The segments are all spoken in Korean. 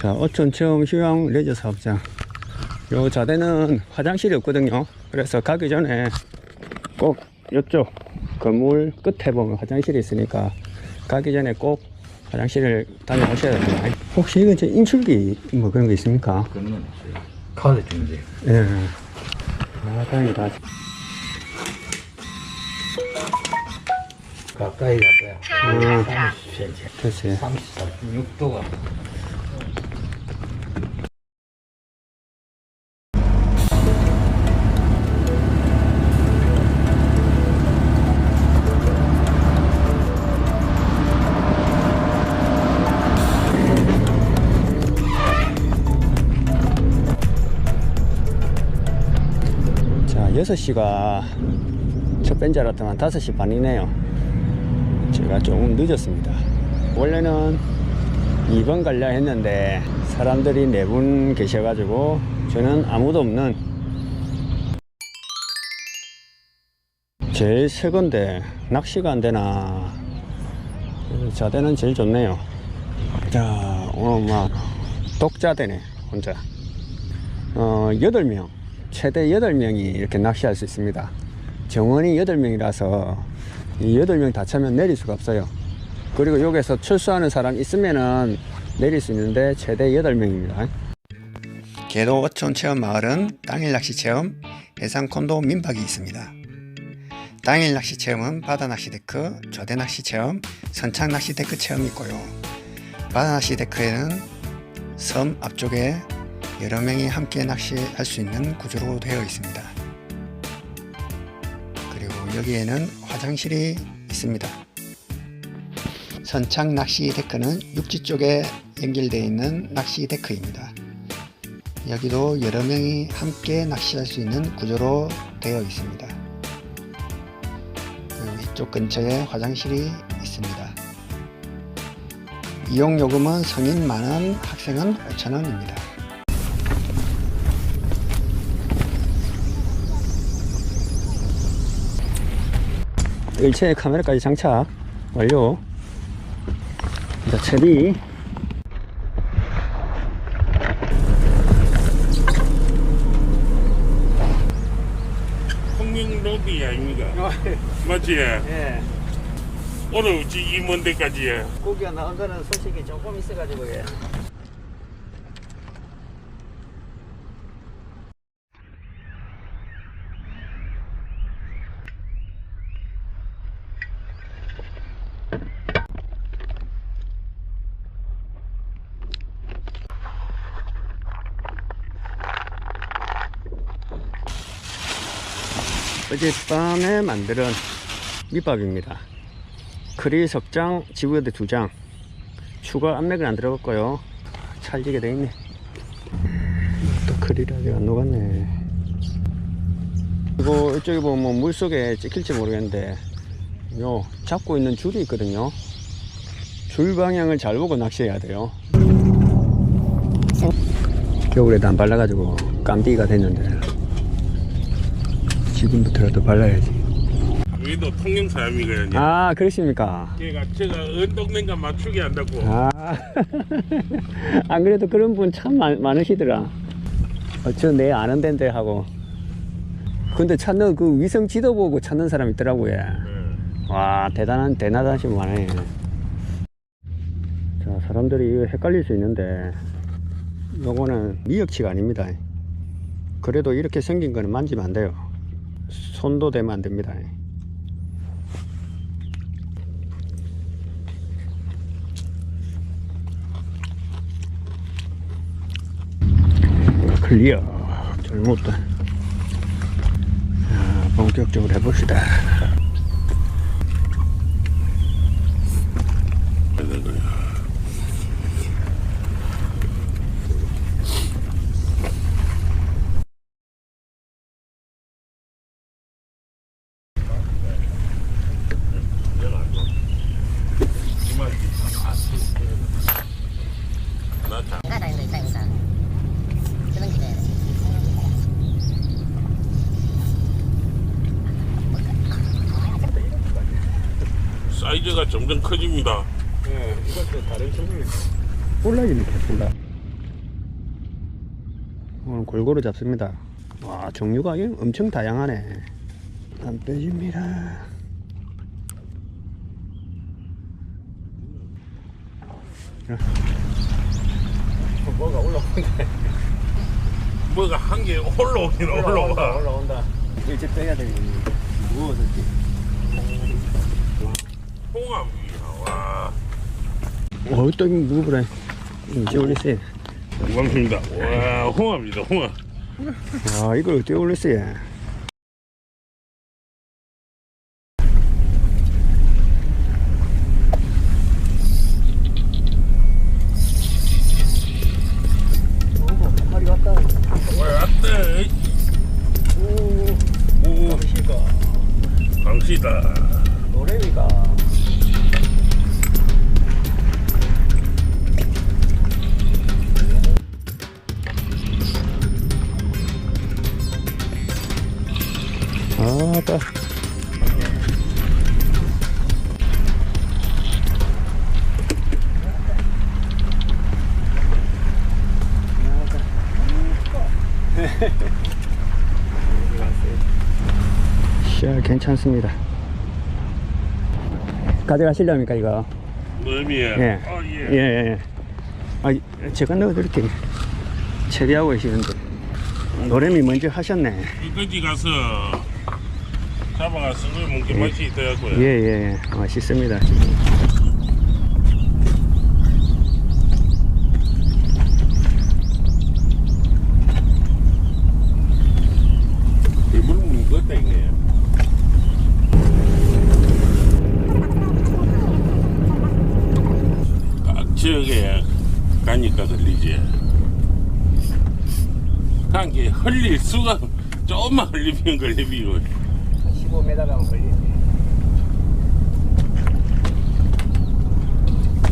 자, 어촌 체험 휴양 레저 사업장. 요 자대는 화장실이 없거든요. 그래서 가기 전에 꼭 이쪽 건물 끝에 보면 화장실이 있으니까 가기 전에 꼭 화장실을 다녀오셔야 됩니다. 혹시 이건 저 인출기 뭐 그런 거 있습니까? 그런 건 없어요. 카드 중지. 예. 아, 다행이다. 가까이 가까이. 음, 30cm. 됐어요. 34.6도가. 6시가 첫 알았더만 5시 반이네요. 제가 조금 늦었습니다. 원래는 2번 갈려 했는데 사람들이 4분 계셔가지고 저는 아무도 없는 제일 새 건데 낚시가 안 되나 자대는 제일 좋네요. 자, 오늘 막 독자대네, 혼자. 어, 8명, 최대 8명이 이렇게 낚시할 수 있습니다. 정원이 8명이라서 이 8명 다 차면 내릴 수가 없어요. 그리고 여기서 출소하는 사람 있으면은 내릴 수 있는데 최대 8명입니다. 개도 어촌 체험 마을은 당일 낚시 체험, 해상 콘도 민박이 있습니다. 당일 낚시 체험은 바다 낚시 데크, 조대 낚시 체험, 선착 낚시 데크 체험이 있고요. 바다 낚시 데크에는 섬 앞쪽에 여러 명이 함께 낚시할 수 있는 구조로 되어 있습니다. 그리고 여기에는 화장실이 있습니다. 선착 낚시 데크는 육지 쪽에 연결되어 있는 낚시 데크입니다. 여기도 여러 명이 함께 낚시할 수 있는 구조로 되어 있습니다. 이쪽 근처에 화장실이 있습니다. 이용 요금은 성인 만원, 학생은 5천원입니다. 일체의 카메라까지 장착 완료. 자, 채비. 홍명 로비 아닙니까? 맞지? 예. 오늘 이 먼 데까지 고기가 나온다는 소식이 조금 있어가지고, 예. 어젯밤에 만든 밑밥입니다. 크릴 석장, 지부여대 두 장. 추가 압력은 안 들어갔고요. 찰지게 돼 있네. 또 크릴 아직 안 녹았네. 이거 이쪽에 보면 뭐 물속에 찍힐지 모르겠는데, 요 잡고 있는 줄이 있거든요. 줄 방향을 잘 보고 낚시해야 돼요. 겨울에 도 안 발라가지고 깜디가 됐는데 지금부터라도 발라야지. 우리도 통영 사람이거든요. 아 그러십니까? 걔가 제가 언덕맨과 맞추게 한다고. 아, 안 그래도 그런 분 참 많으시더라. 어, 저내 아는 데인데 하고. 근데 찾는 그 위성 지도 보고 찾는 사람 있더라고요. 예. 와, 대단한, 대단하신 분이네. 자, 사람들이 이거 헷갈릴 수 있는데, 요거는 미역치가 아닙니다. 그래도 이렇게 생긴 거는 만지면 안 돼요. 손도 대면 안 됩니다. 클리어. 잘못다. 자, 본격적으로 해봅시다. 나다 이거 있다 이거 그런 게 사이즈가 점점 커집니다. 네, 이것도 다른 종류. 볼락이 이렇게 볼락. 어, 골고루 잡습니다. 와, 종류가 엄청 다양하네. 안 빼집니다. 뭐가 올라온다. 뭐가 한 개 올라오긴 올라와. 올라온다. 일찍 빼야 되겠네. 무거워 어, 또 무거워래. 이제 올렸어요. 고맙습니다. 와, 홍합이다. 홍합. 와, 이걸 어떻게 올렸어요? 아따 자 괜찮습니다 가져가시렵니까 이거 뭐미야? 예. 어, 예, 예. 예, 예. 아, 제가 넣어드릴게요. 처리하고 계시는데. 노래미 먼저 하셨네. 이거지 가서 잡아가서 술 먹게 맛이 있더라고요. 예, 예, 예. 맛있습니다. 일부러 먹는 것도 있네. 각 지역에 가니까 들리지. 한게 흘릴 수가 조금만 흘리면 걸리고 15m 가면 걸리네.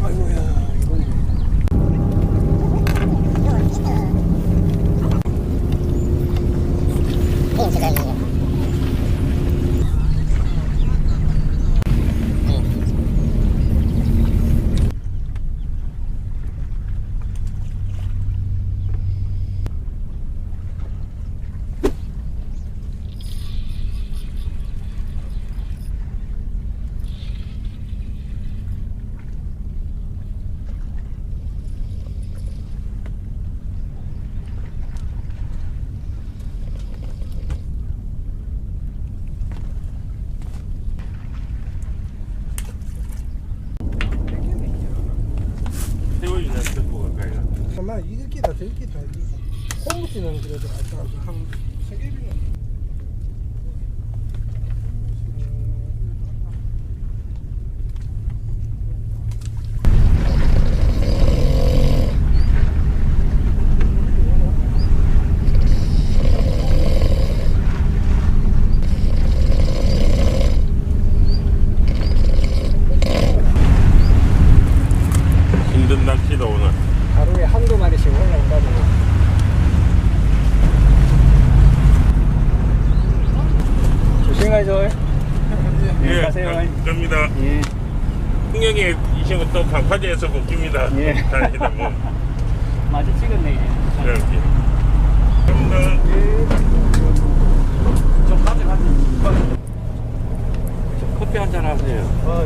아이고야, 이거는. 이거 제가 이거. 세월이나 듣고 가까이 가. 아마 이렇게다 저렇게다 콩무씨는 그래도 아까 한세 개비는 안녕하세요. 감사합니다. 예. 풍경이 이제부터 방파제에서 복귀입니다. 예. 다행이다 뭐. 맞아 찍었네 이제. 네, 이렇게. 감사합니다. 예. 좀 가져가세요. 커피 한 잔 하세요. 아,